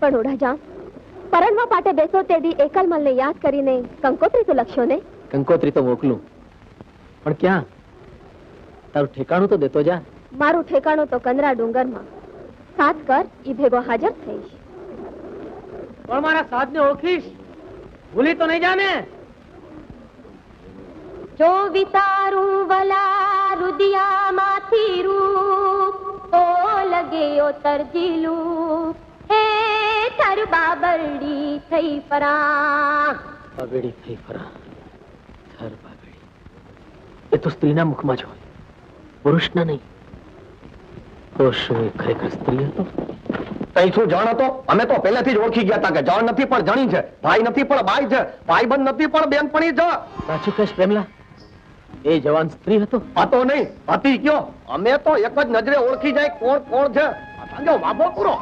પણ ઓઢાજામ પરણવા પાટે બેસો તે દી એકલમલને યાદ કરીને કંકોત્રી તો લખશો ને કંકોત્રી તો મોકલું. પણ ક્યાં? તારું ઠેકાણું તો દેતો જા. મારું ઠેકાણું તો કંદરા ડુંગરમાં. સાત કર ઈ ભેગો હાજર થઈશ. પણ મારા સાધને ઓળખીશ? ભૂલી તો નહીં જાને? જો વિતારું વલા રુદિયામાંથી રૂપ ઓ લગે ઓ તરજીલું બાબરડી થઈ ફરા બાબેડી થઈ ફરા. થર બાબેડી એ તો સ્ત્રીના મુખમાં જ હોય. પુરુષના નહીં. તો શું ખરેખર સ્ત્રી હતો. તઈ શું જાણ હતો? અમે તો પહેલેથી જ ઓળખી ગયા હતા કે જાણ નથી પણ જણી છે. ભાઈ નથી પણ બાઈ છે. ભાઈ બંધ નથી પણ બેનપણી જ સાચું કહેશ પ્રેમલા એ જવાન સ્ત્રી હતો. હતો નહીં હતી કયો અમે તો એક જ નજરે ઓળખી જાય કોણ કોણ છે. આ વાબો પૂરો